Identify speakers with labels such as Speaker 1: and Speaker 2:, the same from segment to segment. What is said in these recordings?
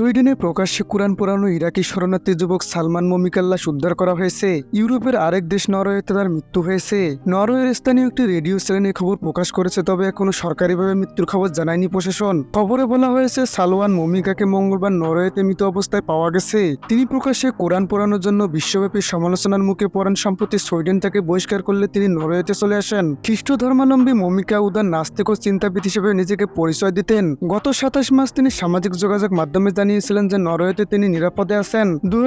Speaker 1: সুইডেনে প্রকাশ্যে কোরআন পোড়ানো ইরাকি শরণার্থী যুবক সালমান মমিকাল্লাস উদ্ধার করা হয়েছে। ইউরোপের আরেক দেশ নরওয়েতে তার মৃত্যু হয়েছে। নরওয়ের স্থানীয় একটি রেডিও চ্যানেলে খবর প্রকাশ করেছে, তবে এখনও সরকারিভাবে মৃত্যুর খবর জানায়নি প্রশাসন। খবরে বলা হয়েছে, সালওয়ান মমিকাকে মঙ্গলবার নরওয়েতে মৃত অবস্থায় পাওয়া গেছে। তিনি প্রকাশ্যে কোরআন পোড়ানোর জন্য বিশ্বব্যাপী সমালোচনার মুখে পড়ান। সম্প্রতি সুইডেন থেকে বহিষ্কার করলে তিনি নরওয়েতে চলে আসেন। খ্রিস্ট ধর্মাবলম্বী মমিকা উদার নাস্তিক ও চিন্তাবিদ হিসেবে নিজেকে পরিচয় দিতেন। গত সাতাশ মাস তিনি সামাজিক যোগাযোগ মাধ্যমে জানিয়েছিলেন যে নরওয়েতে তিনি নিরাপদে আছেন। দু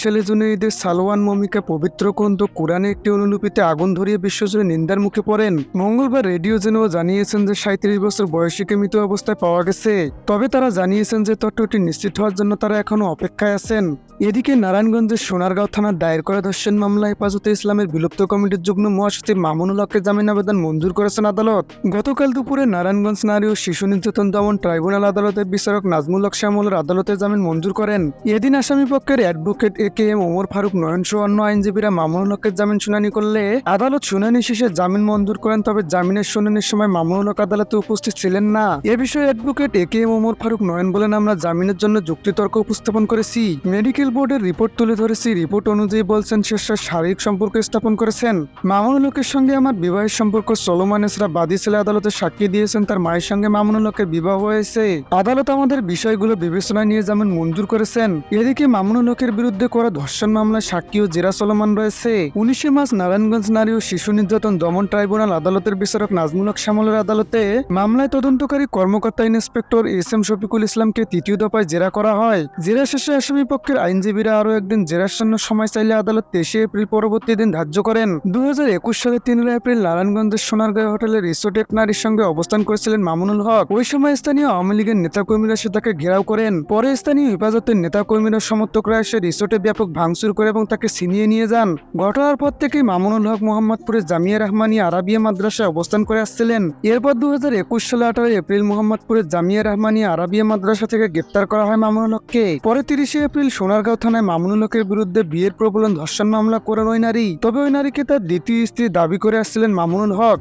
Speaker 1: সালে জুনে ঈদের সালোয়ান মমিকা পবিত্র গ্রন্থ কোরআনে একটি অনুলিপিতে আগুন ধরিয়ে বিশ্বজুড়ে নিন্দার মুখে পড়েন। মঙ্গলবার রেডিও জেনেও জানিয়েছেন যে সাঁত্রিশ বছর বয়সীকে মৃত অবস্থায় পাওয়া গেছে। তবে তারা জানিয়েছেন যে তথ্যটি নিশ্চিত হওয়ার জন্য তারা এখনও অপেক্ষায় আছেন। এদিকে নারায়ণগঞ্জের সোনারগাঁও থানার দায়ের করা ধর্ষণ মামলা হেফাজতে ইসলামের বিলুপ্ত কমিটির যুগ্ম মহাসচিব মামুনুল হককে জামিন আবেদন মঞ্জুর করেছেন আদালত। গতকাল দুপুরে নারায়ণগঞ্জ নারী ও শিশু নির্যাতন দমন ট্রাইব্যুনাল আদালতের বিচারক নাজমুল হক শ্যামলের আদালতে জামিন মঞ্জুর করেন। এদিন আসামি পক্ষের advocate A K M Omar Faruk Nayan সহ অন্য আইনজীবীরা মামুনুল হকের জামিন শুনানি করলে আদালত শুনানি শেষে জামিন মঞ্জুর করেন, তবে জামিনের শুনানির সময় মামুনুল হক আদালতে উপস্থিত ছিলেন না। এ বিষয়ে advocate A K M Omar Faruk Nayan বলেন, আমরা জামিনের জন্য যুক্তিতর্ক উপস্থাপন করেছি। মেডিকেল বোর্ডের রিপোর্ট তুলে ধরেছি। রিপোর্ট অনুযায়ী বলছেন শেষরা শারীরিক সম্পর্ক স্থাপন করেছেন। মামুনুল হকের সঙ্গে আমার বিবাহের সম্পর্ক চলমান এছাড়া বাদী ছেলে আদালতে সাক্ষী দিয়েছেন, তার মায়ের সঙ্গে মামুনুল হকের বিবাহ হয়েছে। আদালত আমাদের বিষয়গুলো বিবেচনায় নিয়ে যেমন মঞ্জুর করেছেন, এদিকে মামুনুল হকের বিরুদ্ধে করা ধর্ষণ মামলায় সাক্ষী ও জেরা চলমান রয়েছে। উনিশে মার্চ নারায়ণগঞ্জ নারী ও শিশু নির্যাতন দমন ট্রাইব্যুনাল আদালতের বিচারক নাজমুল হক শ্যামলের আদালতে মামলায় তদন্তকারী কর্মকর্তা ইন্সপেক্টর এস এম শফিকুল ইসলামকে তৃতীয় দফায় জেরা করা হয়। জেরা শেষে আসামি পক্ষের আইনজীবীরা আরও একদিন জেরার জন্য সময় চাইলে আদালত তেইশে এপ্রিল পরবর্তী দিন ধার্য করেন। দু সালের তিনই এপ্রিল নারায়ণগঞ্জের সোনারগাঁও হোটেলের রিসোর্টে এক নারীর সঙ্গে অবস্থান করেছিলেন মামুনুল হক। ওই সময় স্থানীয় আওয়ামী লীগের নেতাকর্মীরা সে তাকে ঘেরাও করেন। পরে স্থানীয় হেফাজতের নেতাকর্মীরা সমর্থকরা এসে রিসোর্টে ব্যাপক ভাঙচুর করে এবং তাকে ছিনিয়ে নিয়ে যান। ঘটনার পর থেকেই মামুনুল হক মোহাম্মদপুরের জামিয়া রহমানী আরাবিয়া মাদ্রাসায় অবস্থান করে আসছিলেন। এরপর দু হাজার একুশ সালে আঠারো এপ্রিল মোহাম্মদপুরের জামিয়া রহমানী আরাবিয়া মাদ্রাসা থেকে গ্রেপ্তার করা হয় মামুনুল হককে। পরে তিরিশে এপ্রিল সোনারগাঁও থানায় মামুনুল হকের বিরুদ্ধে বিয়ের প্রবলন ধর্ষণ মামলা করেন ওই নারী। তবে ওই নারীকে তার দ্বিতীয় স্ত্রী দাবি করে আসছিলেন মামুনুল হক।